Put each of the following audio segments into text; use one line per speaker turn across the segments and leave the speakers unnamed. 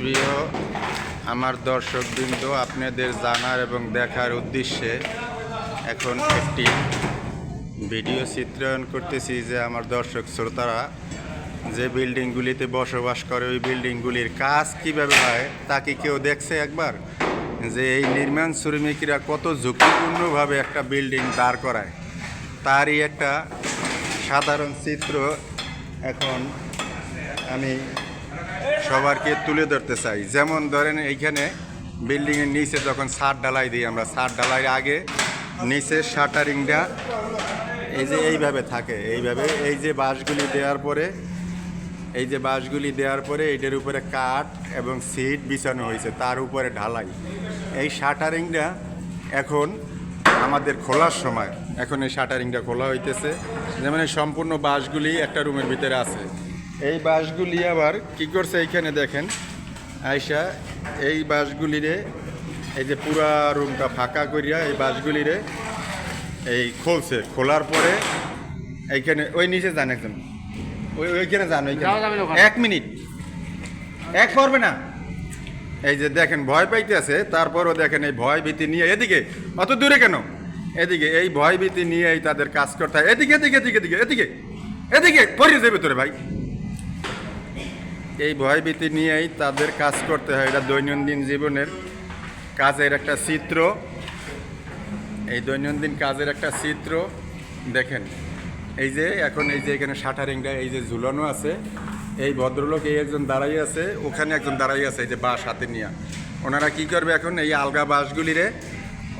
প্রিয় আমার দর্শকবৃন্দ, আপনাদের জানার এবং দেখার উদ্দেশ্যে এখন একটি ভিডিও চিত্রায়ন করতেছি যে আমার দর্শক শ্রোতারা যে বিল্ডিংগুলিতে বসবাস করে, ওই বিল্ডিংগুলির কাজ কীভাবে হয় তা কি কেউ দেখছে একবার? যে এই নির্মাণ শ্রমিকরা কত ঝুঁকিপূর্ণভাবে একটা বিল্ডিং দাঁড় করায়। তারই একটা সাধারণ চিত্র এখন আমি সবারকে তুলে ধরতে চাই। যেমন ধরেন এইখানে বিল্ডিংয়ের নিচে যখন ছাদ ডালাই দিই, আমরা ছাদ ডালাই আগে নিচের শাটারিংটা এই যে এইভাবে থাকে, এইভাবে এই যে বাঁশগুলি দেওয়ার পরে, এই যে বাঁশগুলি দেওয়ার পরে এটার উপরে কাঠ এবং সিট বিছানো হয়েছে, তার উপরে ঢালাই। এই শাটারিংটা এখন আমাদের খোলার সময়, এখন এই শাটারিংটা খোলা হইতেছে। যেমন এই সম্পূর্ণ বাঁশগুলি একটা রুমের ভিতরে আছে। এই বাঁশগুলি আবার কি করছে এইখানে দেখেন? আয়সা এই বাঁশগুলিরে এই যে পুরা রুমটা ফাঁকা করিয়া এই বাঁশগুলিরে এই খোলছে। খোলার পরে এইখানে ওই নিচে যান একজন। ওই ওইখানে যান ওইখানে। এক মিনিট। এক করবে না। এই যে দেখেন ভয় পাইতে আছে তারপরও দেখেন এই ভয় ভীতি নিয়ে এদিকে অত দূরে কেন? এদিকে এই ভয় ভীতি নিয়েই তাদের কাজ করতে হয়। এদিকে এদিকে এদিকে এদিকে এদিকে এদিকে পড়ে যাবে তোরে ভাই। এই ভয় ভীতি নিয়েই তাদের কাজ করতে হয়। এটা দৈনন্দিন জীবনের কাজের একটা চিত্র। এই দৈনন্দিন কাজের একটা চিত্র। দেখেন, এই যে এখন এই যে এখানে শাটারিংটা, এই যে ঝুলানো আছে, এই ভদ্রলোক এই একজন দাঁড়াই আছে, ওখানে একজন দাঁড়াই আছে, এই যে বাঁশ হাতে নিয়ে। ওনারা কি করবে এখন, এই আলগা বাঁশগুলিরে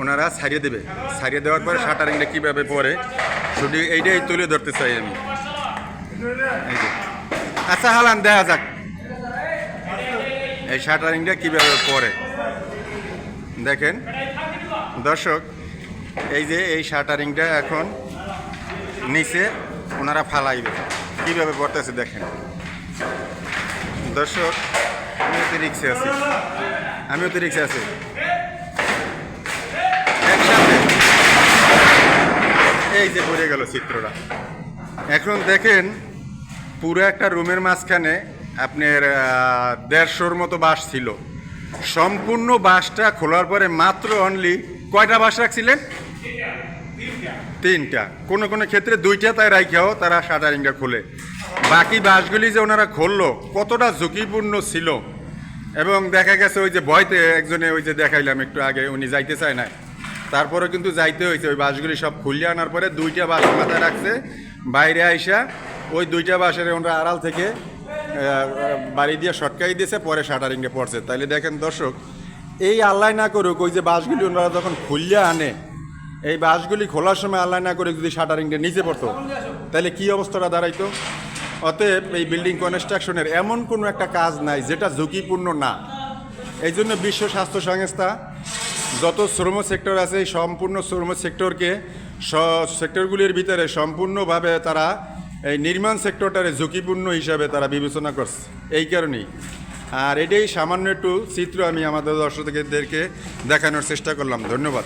ওনারা ছাড়িয়ে দেবে। ছাড়িয়ে দেওয়ার পরে শাটারিংটা কীভাবে পরে, শুধু এইটাই তুলে ধরতে চাই আমি। আচ্ছা হালান, দেখা যাক। এই শাটারিংটা কীভাবে পরে? দেখেন। দর্শক, এই যে এই শাটারিংটা এখন নিচে ওনারা ফালাইবে। কীভাবে পড়তেছে দেখেন। দর্শক, আমি তো রিক্সে আছি। আমিও তো রিক্সে আছি। একসাথে। এই যে পড়ে গেল চিত্রটা। এখন দেখেন, পুরো একটা রুমের মাঝখানে আপনার দেড়শোর মতো বাস ছিল। সম্পূর্ণ বাসটা খোলার পরে মাত্র অনলি কয়টা বাস রাখছিলেন? তিনটা। কোনো কোনো ক্ষেত্রে দুইটা তাই রাইখাও তারা শাটারিংটা খোলে। বাকি বাসগুলি যে ওনারা খুললো, কতটা ঝুঁকিপূর্ণ ছিল। এবং দেখা গেছে ওই যে ভয়তে একজনে ওই যে দেখাইলাম একটু আগে, উনি যাইতে চায় না তারপরে কিন্তু যাইতে হয়েছে ওই বাসগুলি সব খুলিয়ে আনার পরে দুইটা বাস মাথায় রাখছে। বাইরে আইসা ওই দুইটা বাসের ওনারা আড়াল থেকে বাড়ি দিয়ে সটকাই দিয়েছে পরে শাটারিংয়ে পড়ছে। তাইলে দেখেন দর্শক, এই আল্লাহ না করুক, ওই যে বাসগুলি ওনারা যখন খুলিয়ে আনে, এই বাসগুলি খোলার সময় আল্লাহ না করে যদি শাটারিংটা নিচে পড়তো তাহলে কি অবস্থাটা দাঁড়াইতো? অতএব এই বিল্ডিং কনস্ট্রাকশনের এমন কোনো একটা কাজ নাই, যেটা ঝুঁকিপূর্ণ না। এই জন্য বিশ্ব স্বাস্থ্য সংস্থা, যত শ্রম সেক্টর আছে, এই সম্পূর্ণ শ্রম সেক্টরকে সেক্টরগুলির ভিতরে সম্পূর্ণভাবে তারা এই নির্মাণ সেক্টরটারে ঝুঁকিপূর্ণ হিসাবে তারা বিবেচনা করছে। এই কারণেই। আর এটাই সামান্য একটু চিত্র আমি আমাদের দর্শকদেরকে দেখানোর চেষ্টা করলাম। ধন্যবাদ।